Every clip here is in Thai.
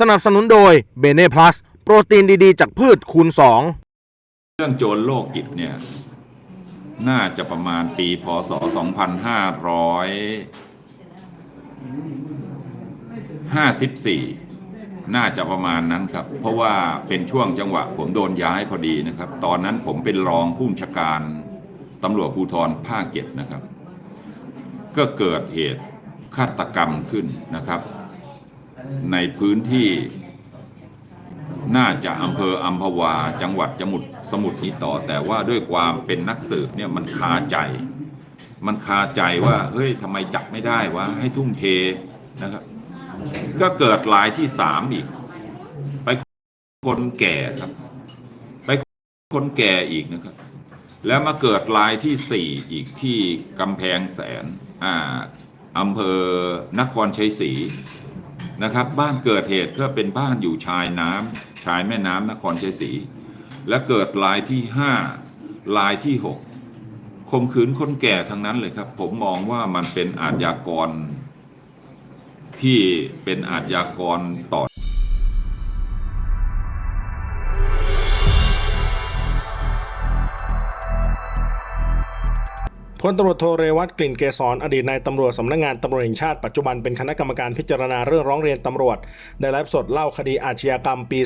สนับสนุนโดยเบเน่พลัสโปรตีนดีๆ จากพืชคูณ 2 เรื่องโจรโรคจิตเนี่ย น่าจะประมาณปีพศ 2554 น่าจะประมาณนั้นครับ เพราะว่าเป็นช่วงจังหวะผมโดนย้ายพอดีนะครับ ตอนนั้นผมเป็นรองผู้บัญชาการตำรวจภูธรภาคเจ็ดนะครับ ก็เกิดเหตุฆาตกรรมขึ้นนะครับ ในพื้นที่น่าจะอำเภออัมพวา จังหวัดจมุดสมุทรสีต่อแต่ว่าด้วยความเป็นนักสืบเนี่ยมันคาใจ มันคาใจว่าเฮ้ยทำไมจับไม่ได้วะให้ทุ่มเทนะครับ ก็เกิดรายที่สามอีก ไปคนแก่ครับ ไปคนแก่อีกนะครับ แล้วมาเกิดรายที่สี่อีกที่กำแพงแสนอ่าอำเภอนครชัยศรี นะครับ บ้านเกิดเหตุก็เป็นบ้านอยู่ชายน้ำชายแม่น้ำนครชัยศรีและเกิดลายที่ห้าลายที่หกคมขืนคนแก่ทั้งนั้นเลยครับ ผมมองว่ามันเป็นอาชญากรที่เป็นอาชญากรต่อ พลตำรวจโทเรวัตกลิ่นเกษรอดีตนายตำรวจสำนักงานตำรวจแห่งชาติปัจจุบันเป็นคณะกรรมการพิจารณาเรื่องร้องเรียนตำรวจ ได้ไลฟ์สดเล่าคดีอาชญากรรมปี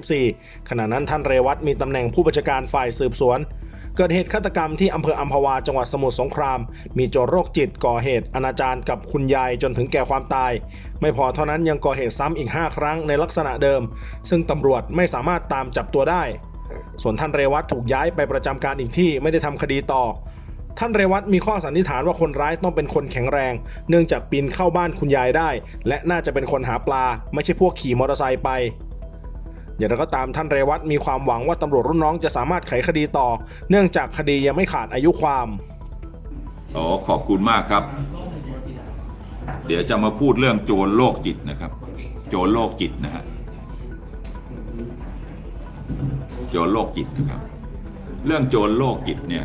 2554 ขณะนั้นท่านเรวัตมีตำแหน่งผู้บัญชาการฝ่ายสืบสวน เกิดเหตุฆาตกรรมที่อำเภออัมพวาจังหวัดสมุทรสงคราม มีโจรโรคจิตก่อเหตุอนาจารกับคุณยายจนถึงแก่ความตาย ไม่พอเท่านั้นยังก่อเหตุซ้ำอีก 5 ครั้งในลักษณะเดิม ซึ่งตำรวจไม่สามารถตามจับตัวได้ ส่วนท่านเรวัตถูกย้ายไปประจำการอีกที่ไม่ได้ทำคดีต่อ ท่านเรวัตมีข้อสันนิษฐานว่าคนร้ายต้องเป็นคนแข็งแรง เนื่องจากปีนเข้าบ้านคุณยายได้ และน่าจะเป็นคนหาปลา ไม่ใช่พวกขี่มอเตอร์ไซค์ไปอย่างไรก็ตามท่านเรวัตมีความหวังว่าตำรวจรุ่นน้องจะสามารถไขคดีต่อ เนื่องจากคดียังไม่ขาดอายุความอ๋อขอบคุณมากครับ เดี๋ยวจะมาพูดเรื่องโจรโรคจิตนะครับ โจรโรคจิตนะฮะโจรโรคจิตนะครับ เรื่องโจรโรคจิตเนี่ย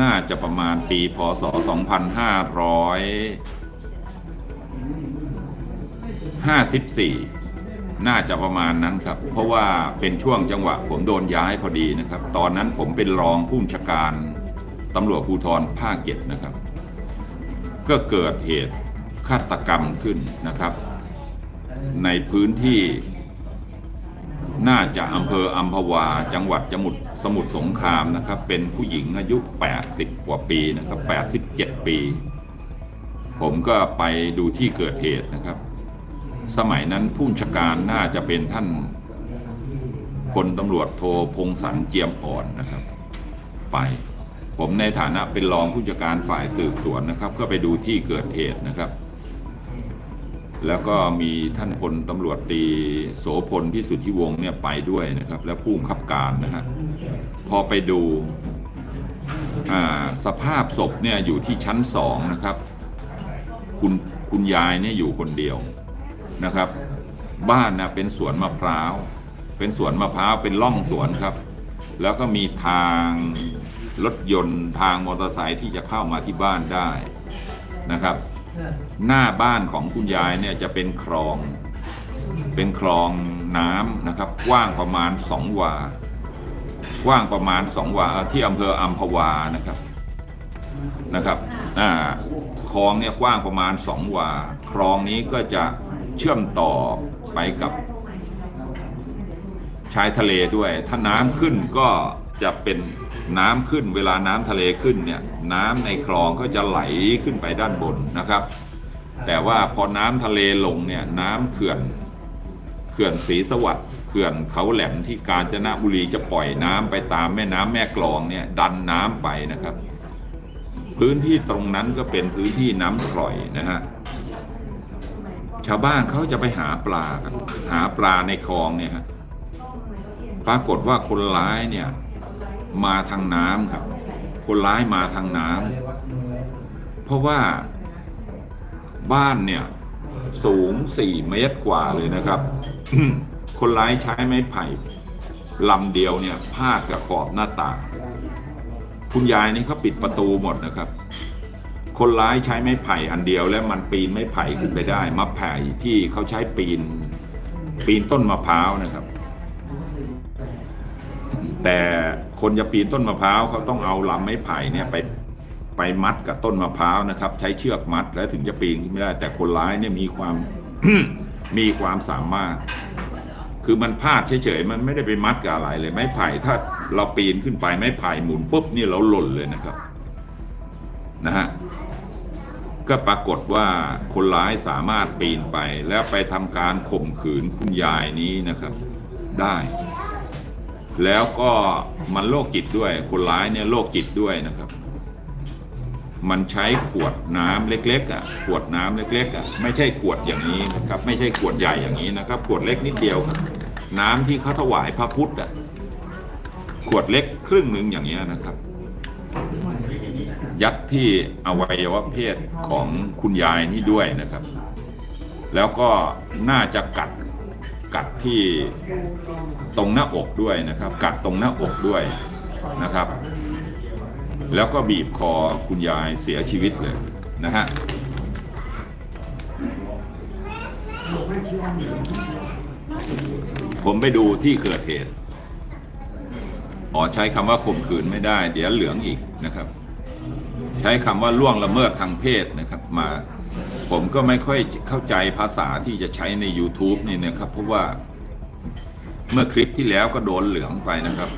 น่าจะประมาณปีพศ 2554 น่าจะประมาณนั้นครับ เพราะว่าเป็นช่วงจังหวะผมโดนย้ายพอดีนะครับ ตอนนั้นผมเป็นรองผู้บัญชาการตำรวจภูธรภาคเจ็ดนะครับ ก็เกิดเหตุฆาตกรรมขึ้นนะครับ ในพื้นที่ น่าจะอำเภออัมพวา จังหวัดจมุดสมุทรสงครามนะครับ เป็นผู้หญิงอายุ 80 กว่าปีนะครับ 87 ปี ผมก็ไปดูที่เกิดเหตุนะครับ สมัยนั้นผู้ชการน่าจะเป็นท่านพลตำรวจโทพงศรเจียมอ่อนนะครับ ไป ผมในฐานะเป็นรองผู้จัดการฝ่ายสืบสวนนะครับ ก็ไปดูที่เกิดเหตุนะครับ แล้วก็มีท่านพลตำรวจตรีโสพลพิสุทธิวงศ์เนี่ยไปด้วยนะครับ และผู้บังคับการนะฮะพอไปดูสภาพศพเนี่ยอยู่ที่ชั้นสองนะครับ คุณคุณยายเนี่ยอยู่คนเดียวนะครับ บ้านนะเป็นสวนมะพร้าว เป็นสวนมะพร้าวเป็นร่องสวนครับ แล้วก็มีทางรถยนต์ทางมอเตอร์ไซค์ที่จะเข้ามาที่บ้านได้นะครับ หน้าบ้านของคุณยายเนี่ยจะเป็นคลอง เป็นคลองน้ำนะครับกว้างประมาณสองวากว้างประมาณสองวาที่อำเภออัมพวานะครับนะครับอ่าคลองเนี่ยกว้างประมาณสองวา คลองนี้ก็จะเชื่อมต่อไปกับชายทะเลด้วย ถ้าน้ำขึ้นก็ จะเป็นน้ำขึ้นเวลาน้ำทะเลขึ้นเนี่ยน้ำในคลองก็จะไหลขึ้นไปด้านบนนะครับ แต่ว่าพอน้ำทะเลลงเนี่ยน้ำเขื่อนเขื่อนศรีสวัสดิ์เขื่อนเขาแหลมที่กาญจนบุรีจะปล่อยน้ำไปตามแม่น้ำแม่กลองเนี่ยดันน้ำไปนะครับ พื้นที่ตรงนั้นก็เป็นพื้นที่น้ำกร่อยนะฮะชาวบ้านเขาจะไปหาปลากันหาปลาในคลองเนี่ยฮะปรากฏว่าคนร้ายเนี่ย มาทางน้ำครับ คนร้ายมาทางน้ำเพราะว่าบ้านเนี่ยสูงสี่เมตรกว่าเลยนะครับ คนร้ายใช้ไม้ไผ่ลำเดียวเนี่ยพาดกับขอบหน้าต่างคุณยายนี่เขาปิดประตูหมดนะครับ คนร้ายใช้ไม้ไผ่อันเดียว แล้วมันปีนไม้ไผ่ขึ้นไปได้มะไผ่ที่เขาใช้ปีน ปีนต้นมะพร้าวนะครับ แต่ คนจะปีนต้นมะพร้าวเขาต้องเอาลำไม้ไผ่เนี่ยไปไปมัดกับต้นมะพร้าวนะครับ ใช้เชือกมัดแล้วถึงจะปีนไม่ได้ แต่คนร้ายเนี่ยมีความมีความสามารถ คือมันพลาดเฉยๆมันไม่ได้ไปมัดกับอะไรเลย ไม้ไผ่ถ้าเราปีนขึ้นไปไม้ไผ่หมุนปุ๊บนี่เราหล่นเลยนะครับนะฮะก็ปรากฏว่าคนร้ายสามารถปีนไปแล้วไปทำการข่มขืนคุณยายนี้นะครับ ได้ แล้วก็มันโรคจิตด้วย คนร้ายเนี่ยโรคจิตด้วยนะครับ มันใช้ขวดน้ำเล็กๆอะ ขวดน้ำเล็กๆอะ ไม่ใช่ขวดอย่างนี้นะครับ ไม่ใช่ขวดใหญ่อย่างนี้นะครับ ขวดเล็กนิดเดียวครับ น้ำที่เขาถวายพระพุทธอะ ขวดเล็กครึ่งหนึ่งอย่างเงี้ยนะครับ ยัดที่อวัยวะเพศของคุณยายนี่ด้วยนะครับ แล้วก็น่าจะกัด กัดที่ตรงหน้าอกด้วยนะครับ กัดตรงหน้าอกด้วยนะครับ แล้วก็บีบคอคุณยายเสียชีวิตเลยนะฮะผมไปดูที่เกิดเหตุ อ๋อใช้คำว่าข่มขืนไม่ได้ เดี๋ยวเหลืองอีกนะครับ ใช้คำว่าล่วงละเมิดทางเพศนะครับ มา ผมก็ไม่ค่อยเข้าใจภาษาที่จะใช้ใน YouTube นี่นะครับ เพราะว่าเมื่อคลิปที่แล้วก็โดนเหลืองไปนะครับ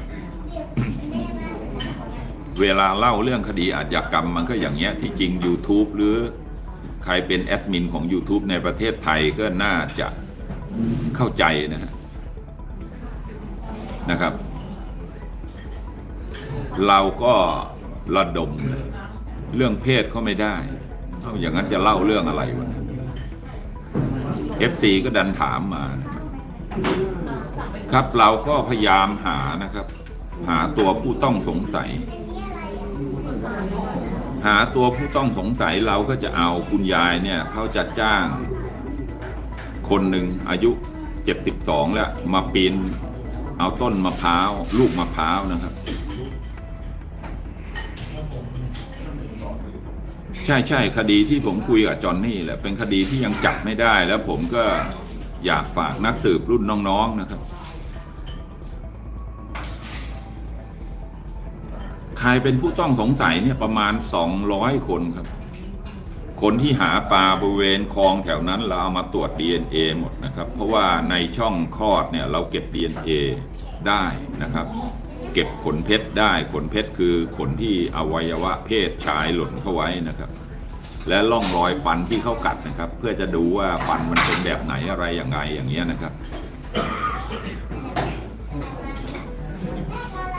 เวลาเล่าเรื่องคดีอาชญากรรมมันก็อย่างเงี้ยที่จริง YouTube หรือใครเป็นแอดมินของ YouTube ในประเทศไทยก็น่าจะเข้าใจนะฮะนะครับ เราก็ระดมเลยเรื่องเพศก็ไม่ได้ เอาอย่างนั้นจะเล่าเรื่องอะไรวะเนี่ย FC ก็ดันถามมานะครับครับเราก็พยายามหานะครับ หาตัวผู้ต้องสงสัย หาตัวผู้ต้องสงสัยเราก็จะเอาคุณยายเนี่ยเขาจะจ้าง คนหนึ่งอายุ72แล้วมาปีนเอาต้นมะพร้าว ลูกมะพร้าวนะครับ ใช่ใช่คดีที่ผมคุยกับจอนนี่แหละเป็นคดีที่ยังจับไม่ได้ แล้วผมก็อยากฝากนักสืบรุ่นน้องๆนะครับ ใครเป็นผู้ต้องสงสัยเนี่ยประมาณ 200 คนครับ คนที่หาปลาบริเวณคลองแถวนั้นเราเอามาตรวจ DNA หมดนะครับ เพราะว่าในช่องคลอดเนี่ยเราเก็บ DNA ได้นะครับ เก็บขนเพชรได้ขนเพชรคือขนที่อวัยวะเพศชายหล่นเข้าไว้นะครับ และร่องรอยฟันที่เขากัดนะครับ เพื่อจะดูว่าฟันมันเป็นแบบไหนอะไรอย่างไรอย่างเงี้ยนะครับ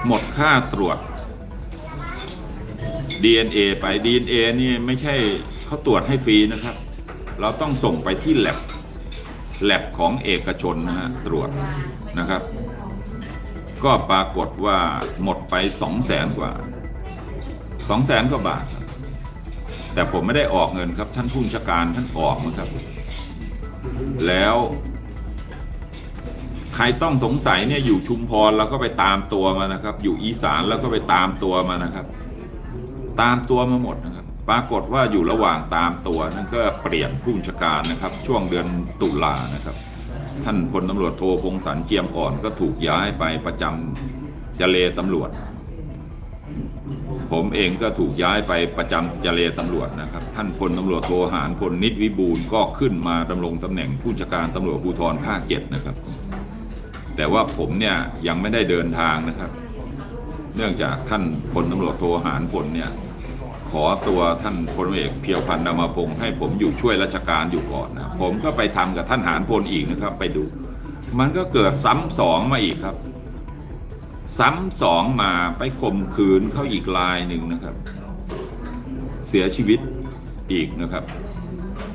หมดค่าตรวจ DNA ไป DNA นี่ไม่ใช่เขาตรวจให้ฟรีนะครับ เราต้องส่งไปที่แลบแลบของเอกชนนะฮะตรวจนะครับ ก็ปรากฏว่าหมดไปสองแสนกว่าสองแสนกว่าบาทครับแต่ผมไม่ได้ออกเงินครับ ท่านผู้ชาการท่านออกนะครับ แล้ว ใครต้องสงสัยเนี่ยอยู่ชุมพรเราก็ไปตามตัวมานะครับ อยู่อีสานแล้วก็ไปตามตัวมานะครับ ตามตัวมาหมดนะครับ ปรากฏว่าอยู่ระหว่างตามตัวนั่นก็เปลี่ยนผู้ชาการนะครับ ช่วงเดือนตุลานะครับ ท่านพลตำรวจโทพงศสันเจียมอ่อนก็ถูกย้ายไปประจำเจเลตำรวจ ผมเองก็ถูกย้ายไปประจำเจเลตำรวจนะครับ ท่านพลตำรวจโทหารพลนิดวิบูลก็ขึ้นมาดำรงตำแหน่งผู้บัญชาการตำรวจภูธรภาคเจ็ดนะครับ แต่ว่าผมเนี่ยยังไม่ได้เดินทางนะครับ เนื่องจากท่านพลตำรวจโทหารพลเนี่ย ขอตัวท่านพลเอกเพียวพันธ์นามาพงศ์ให้ผมอยู่ช่วยราชการอยู่ก่อนนะผมก็ไปทำกับท่านหารพลอีกนะครับไปดู มันก็เกิดซ้ำสองมาอีกครับ ซ้ำสองมาไปข่มขืนเขาอีกรายหนึ่งนะครับ เสียชีวิตอีกนะครับ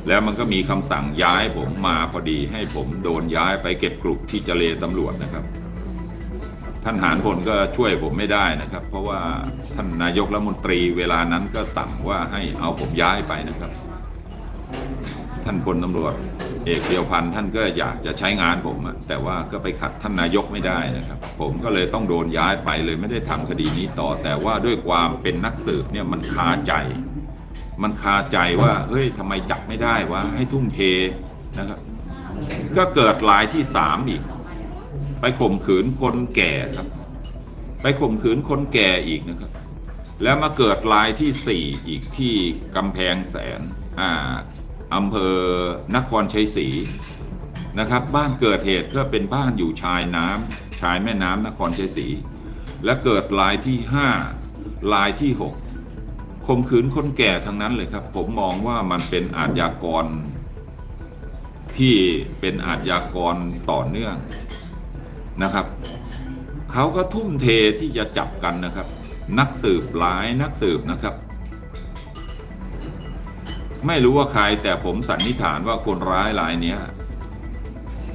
แล้วมันก็มีคำสั่งย้ายผมมาพอดีให้ผมโดนย้ายไปเก็บกลุ่มที่เจเลตำรวจนะครับ ท่านหารพลก็ช่วยผมไม่ได้นะครับ เพราะว่าท่านนายกรัฐมนตรีเวลานั้นก็สั่งว่าให้เอาผมย้ายไปนะครับ ท่านพลตำรวจเอกเดียวพันธ์ท่านก็อยากจะใช้งานผมแต่ว่าก็ไปขัดท่านนายกไม่ได้นะครับ ผมก็เลยต้องโดนย้ายไปเลยไม่ได้ทำคดีนี้ต่อ แต่ว่าด้วยความเป็นนักสืบเนี่ยมันคาใจ มันคาใจว่าเฮ้ยทำไมจับไม่ได้วะให้ทุ่มเทนะครับ ก็เกิดรายที่สามอีก ไปข่มขืนคนแก่ครับ ไปข่มขืนคนแก่อีกนะครับ แล้วมาเกิดรายที่สี่อีกที่กำแพงแสนอ่าอำเภอนครชัยศรีนะครับ บ้านเกิดเหตุก็เป็นบ้านอยู่ชายน้ำชายแม่น้ำนครชัยศรีและเกิดรายที่ห้ารายที่หกข่มขืนคนแก่ทั้งนั้นเลยครับ ผมมองว่ามันเป็นอาชญากรที่เป็นอาชญากรต่อเนื่อง นะครับเขาก็ทุ่มเทที่จะจับกันนะครับ นักสืบหลายนักสืบนะครับ ไม่รู้ว่าใครแต่ผมสันนิษฐานว่าคนร้ายรายเนี้ย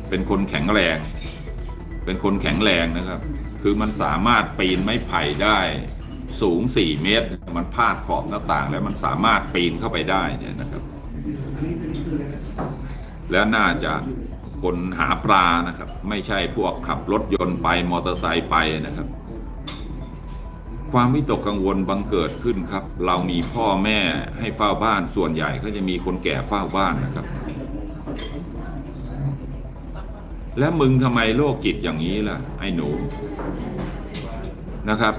เป็นคนแข็งแรง เป็นคนแข็งแรงนะครับ คือมันสามารถปีนไม้ไผ่ได้สูง 4 เมตร มันพาดขอบหน้าต่าง แล้วมันสามารถปีนเข้าไปได้เนี่ยนะครับ แล้วน่าจะ คนหาปลานะครับ ไม่ใช่พวกขับรถยนต์ไปมอเตอร์ไซค์ไปนะครับ ความวิตกกังวลบังเกิดขึ้นครับ เรามีพ่อแม่ให้เฝ้าบ้านส่วนใหญ่ก็จะมีคนแก่เฝ้าบ้านนะครับ แล้วมึงทำไมโรคจิตอย่างนี้ล่ะ ไอ้หนูนะครับ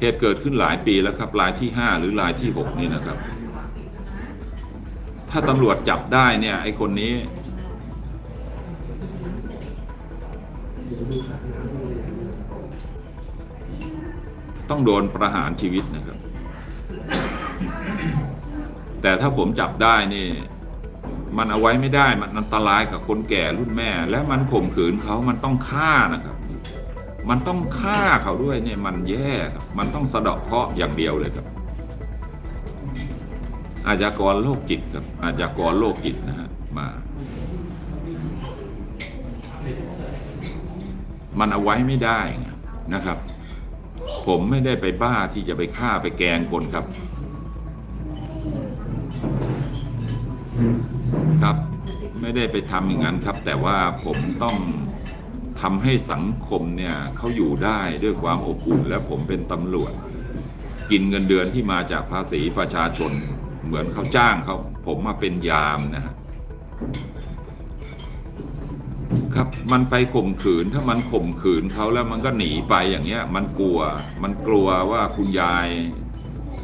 เหตุเกิดขึ้นหลายปีแล้วครับรายที่ห้าหรือรายที่หกนี่นะครับ ถ้าตำรวจจับได้เนี่ย ไอ้คนนี้ ต้องโดนประหารชีวิตนะครับ แต่ถ้าผมจับได้นี่ มันเอาไว้ไม่ได้มันอันตรายกับคนแก่รุ่นแม่ และมันข่มขืนเขามันต้องฆ่านะครับ มันต้องฆ่าเขาด้วยเนี่ยมันแย่ครับ มันต้องสะเดาะเคราะห์อย่างเดียวเลยครับ อาชญากรโรคจิตครับอาชญากรโรคจิตนะฮะมา มันเอาไว้ไม่ได้ไงนะครับ ผมไม่ได้ไปบ้าที่จะไปฆ่าไปแกงคนครับ ครับไม่ได้ไปทำอย่างนั้นครับ แต่ว่าผมต้องทำให้สังคมเนี่ยเขาอยู่ได้ด้วยความอบอุ่นและผมเป็นตำรวจ กินเงินเดือนที่มาจากภาษีประชาชน เหมือนเขาจ้างเขาผมมาเป็นยามนะฮะครับมันไปข่มขืนถ้ามันข่มขืนเขาแล้วมันก็หนีไปอย่างเงี้ย มันกลัว มันกลัวว่าคุณยาย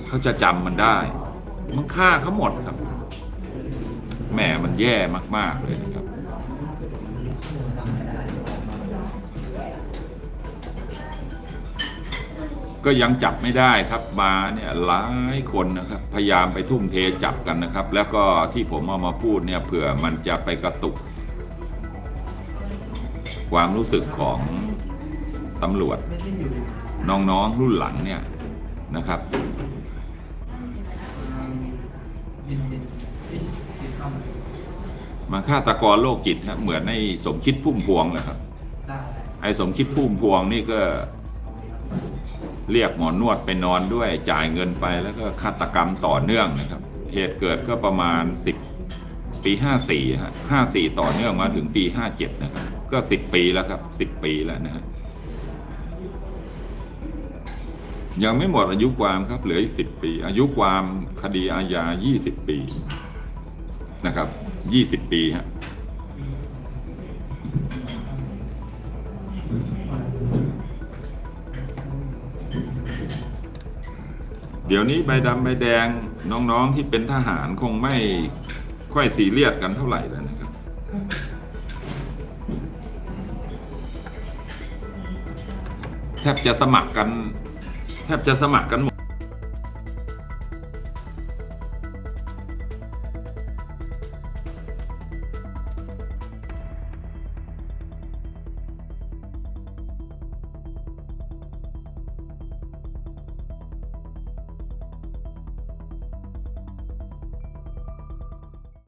เขาจะจำมันได้ มันฆ่าเขาหมดครับแหมมันแย่มาก ๆ เลย ก็ยังจับไม่ได้ครับมาเนี่ยหลายคนนะครับพยายามไปทุ่มเทจับกันนะครับ แล้วก็ที่ผมเอามาพูดเนี่ยเผื่อมันจะไปกระตุก ความรู้สึกของตำรวจ น้องๆรุ่นหลังเนี่ยนะครับมาฆาตกรโรคจิตนะเหมือนไอ้สมคิดพุ่มพวงแหละครับไอ้สมคิดพุ่มพวงนี่ก็ เรียกหมอนวดไปนอนด้วยจ่ายเงินไปแล้วก็ฆาตกรรมต่อเนื่องนะครับ เหตุเกิดก็ประมาณ 10 ปี 54ฮะ54 ต่อเนื่องมาถึงปี 57 นะครับ ก็ 10 ปีแล้วครับ 10 ปีแล้วนะฮะยังไม่หมดอายุความครับเหลืออีก10 ปี อายุความคดีอาญา 20 ปีนะครับ 20 ปีฮะ ดี๋ยวนี้ใบดำใบแดงน้องๆที่เป็นทหารคงไม่ค่อยสีเรียดกันเท่าไหร่แล้วนะครับ แทบจะสมัครกัน แทบจะสมัครกันหมด